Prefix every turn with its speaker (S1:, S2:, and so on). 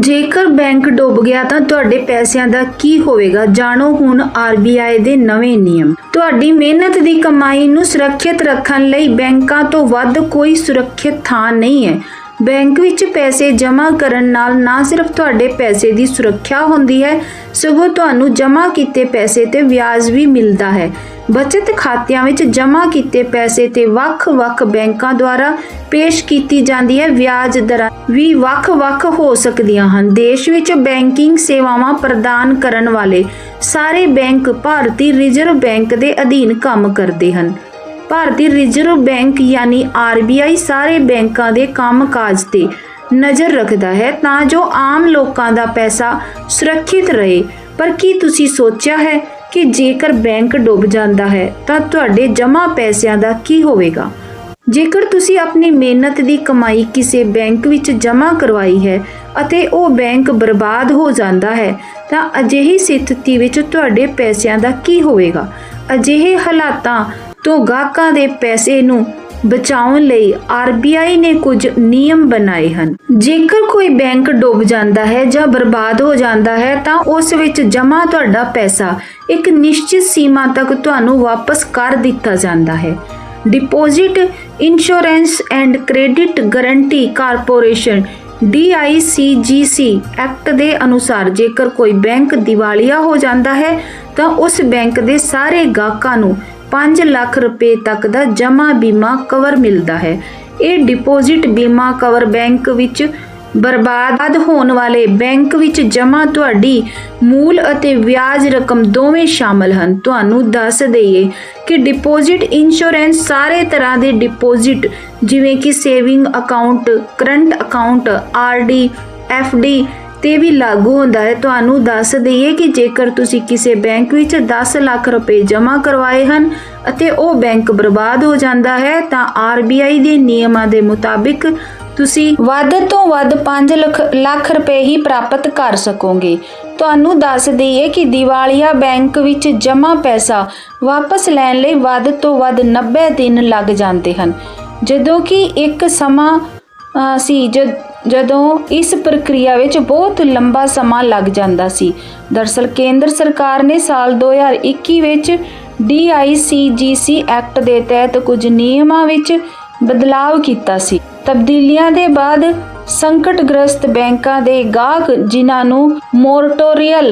S1: ਜੇਕਰ ਬੈਂਕ ਡੁੱਬ ਗਿਆ ਤਾਂ ਤੁਹਾਡੇ ਪੈਸਿਆਂ ਦਾ ਕੀ ਹੋਵੇਗਾ? ਜਾਣੋ ਹੁਣ RBI ਦੇ ਨਵੇਂ ਨਿਯਮ। ਤੁਹਾਡੀ ਮਿਹਨਤ ਦੀ ਕਮਾਈ ਨੂੰ ਸੁਰੱਖਿਅਤ ਰੱਖਣ ਲਈ ਬੈਂਕਾਂ ਤੋਂ ਵੱਧ ਕੋਈ ਸੁਰੱਖਿਅਤ ਥਾਂ ਨਹੀਂ ਹੈ। ਬੈਂਕ ਵਿੱਚ ਪੈਸੇ ਜਮ੍ਹਾਂ ਕਰਨ ਨਾਲ ਨਾ ਸਿਰਫ ਤੁਹਾਡੇ ਪੈਸੇ ਦੀ ਸੁਰੱਖਿਆ ਹੁੰਦੀ ਹੈ, ਸਗੋਂ ਤੁਹਾਨੂੰ ਜਮ੍ਹਾਂ ਕੀਤੇ ਪੈਸੇ ਤੇ ਵਿਆਜ ਵੀ ਮਿਲਦਾ ਹੈ। ਬਚਤ ਖਾਤਿਆਂ ਵਿੱਚ ਜਮ੍ਹਾਂ ਕੀਤੇ ਪੈਸੇ ਤੇ ਵੱਖ-ਵੱਖ ਬੈਂਕਾਂ ਦੁਆਰਾ ਪੇਸ਼ ਕੀਤੀ ਜਾਂਦੀ ਹੈ। ਵਿਆਜ ਦਰਾਂ ਵੀ ਵੱਖ-ਵੱਖ ਹੋ ਸਕਦੀਆਂ ਹਨ। ਦੇਸ਼ ਵਿੱਚ ਬੈਂਕਿੰਗ ਸੇਵਾਵਾਂ ਪ੍ਰਦਾਨ ਕਰਨ ਵਾਲੇ ਸਾਰੇ ਬੈਂਕ ਭਾਰਤੀ ਰਿਜ਼ਰਵ ਬੈਂਕ ਦੇ ਅਧੀਨ ਕੰਮ ਕਰਦੇ ਹਨ। ਭਾਰਤੀ ਰਿਜ਼ਰਵ ਬੈਂਕ ਯਾਨੀ RBI ਸਾਰੇ ਬੈਂਕਾਂ ਦੇ ਕੰਮਕਾਜ ਤੇ ਨਜ਼ਰ ਰੱਖਦਾ ਹੈ ਤਾਂ ਜੋ ਆਮ ਲੋਕਾਂ ਦਾ ਪੈਸਾ ਸੁਰੱਖਿਅਤ ਰਹੇ। ਪਰ ਕੀ ਤੁਸੀਂ ਸੋਚਿਆ ਹੈ ਕਿ ਜੇਕਰ ਬੈਂਕ ਡੁੱਬ ਜਾਂਦਾ ਹੈ ਤਾਂ ਤੁਹਾਡੇ ਜਮ੍ਹਾਂ ਪੈਸਿਆਂ ਦਾ ਕੀ ਹੋਵੇਗਾ? ਜੇਕਰ ਤੁਸੀਂ ਆਪਣੀ ਮਿਹਨਤ ਦੀ ਕਮਾਈ ਕਿਸੇ ਬੈਂਕ ਵਿੱਚ ਜਮ੍ਹਾਂ ਕਰਵਾਈ ਹੈ ਅਤੇ ਉਹ ਬੈਂਕ ਬਰਬਾਦ ਹੋ ਜਾਂਦਾ ਹੈ, ਤਾਂ ਅਜਿਹੀ ਸਥਿਤੀ ਵਿੱਚ ਤੁਹਾਡੇ ਪੈਸਿਆਂ ਦਾ ਕੀ ਹੋਵੇਗਾ? ਅਜਿਹੇ ਹਾਲਾਤਾਂ ਤੋਂ ਗਾਹਕਾਂ ਦੇ ਪੈਸੇ ਨੂੰ ਬਚਾਉਣ ਲਈ RBI ਨੇ ਕੁਝ ਨਿਯਮ ਬਣਾਏ ਹਨ। ਜੇਕਰ ਕੋਈ ਬੈਂਕ ਡੁੱਬ ਜਾਂਦਾ ਹੈ ਜਾਂ ਬਰਬਾਦ ਹੋ ਜਾਂਦਾ ਹੈ, ਤਾਂ ਉਸ ਵਿੱਚ ਜਮ੍ਹਾਂ ਤੁਹਾਡਾ ਪੈਸਾ ਇੱਕ ਨਿਸ਼ਚਿਤ ਸੀਮਾ ਤੱਕ ਤੁਹਾਨੂੰ ਵਾਪਸ ਕਰ ਦਿੱਤਾ ਜਾਂਦਾ ਹੈ। Deposit, insurance and credit guarantee corporation DICGC act ਦੇ ਅਨੁਸਾਰ ਜੇਕਰ ਕੋਈ ਬੈਂਕ ਦਿਵਾਲੀਆ ਹੋ ਜਾਂਦਾ ਹੈ, ਤਾਂ ਉਸ ਬੈਂਕ ਦੇ ਸਾਰੇ ਗਾਹਕਾਂ ਨੂੰ 5 ਲੱਖ ਰੁਪਏ ਤੱਕ ਦਾ ਜਮ੍ਹਾਂ ਬੀਮਾ ਕਵਰ ਮਿਲਦਾ ਹੈ। ਇਹ ਡਿਪੋਜ਼ਿਟ ਬੀਮਾ ਕਵਰ ਬੈਂਕ ਵਿੱਚ ਬਰਬਾਦ ਹੋਣ ਵਾਲੇ ਬੈਂਕ ਵਿੱਚ ਜਮ੍ਹਾਂ ਤੁਹਾਡੀ ਮੂਲ ਅਤੇ ਵਿਆਜ ਰਕਮ ਦੋਵੇਂ ਸ਼ਾਮਲ ਹਨ। ਤੁਹਾਨੂੰ ਦੱਸ ਦਈਏ ਕਿ ਡਿਪੋਜ਼ਿਟ ਇੰਸ਼ੋਰੈਂਸ ਸਾਰੇ ਤਰ੍ਹਾਂ ਦੇ ਡਿਪੋਜ਼ਿਟ ਜਿਵੇਂ ਕਿ saving account current account RD FD ਤੇ ਵੀ ਲਾਗੂ ਹੁੰਦਾ ਹੈ। ਤੁਹਾਨੂੰ ਦੱਸ ਦਈਏ ਕਿ ਜੇਕਰ ਤੁਸੀਂ ਕਿਸੇ ਬੈਂਕ ਵਿੱਚ 10 ਲੱਖ ਰੁਪਏ ਜਮ੍ਹਾਂ ਕਰਵਾਏ ਹਨ ਅਤੇ ਉਹ ਬੈਂਕ ਬਰਬਾਦ ਹੋ ਜਾਂਦਾ ਹੈ ਤਾਂ RBI ਦੇ ਨਿਯਮਾਂ ਦੇ ਮੁਤਾਬਿਕ ਤੁਸੀਂ ਵੱਧ ਤੋਂ ਵੱਧ 5 ਲੱਖ ਲੱਖ ਰੁਪਏ ਹੀ ਪ੍ਰਾਪਤ ਕਰ ਸਕੋਗੇ। ਤੁਹਾਨੂੰ ਦੱਸ ਦਈਏ ਕਿ ਦੀਵਾਲੀਆ ਬੈਂਕ ਵਿੱਚ ਜਮ੍ਹਾਂ ਪੈਸਾ ਵਾਪਸ ਲੈਣ ਲਈ ਵੱਧ ਤੋਂ ਵੱਧ 90 ਦਿਨ ਲੱਗ ਜਾਂਦੇ ਹਨ। ਜਦੋਂ ਕਿ ਇੱਕ ਸਮਾਂ ਅ, ਸੀ ਜਦ ਜਦੋਂ ਇਸ ਪ੍ਰਕਿਰਿਆ ਵਿੱਚ ਬਹੁਤ ਲੰਬਾ ਸਮਾਂ ਲੱਗ ਜਾਂਦਾ ਸੀ। ਦਰਸਲ ਕੇਂਦਰ ਸਰਕਾਰ ਨੇ ਸਾਲ 2021 ਵਿੱਚ DICGC ਐਕਟ ਦੇ ਤਹਿਤ ਕੁਝ ਨਿਯਮਾਂ ਵਿੱਚ ਬਦਲਾਅ ਕੀਤਾ ਸੀ। ਤਬਦੀਲੀਆਂ ਦੇ ਬਾਅਦ ਸੰਕਟਗ੍ਰਸਤ ਬੈਂਕਾਂ ਦੇ ਗਾਹਕ ਜਿਨ੍ਹਾਂ ਨੂੰ ਮੋਰਟੋਰੀਅਲ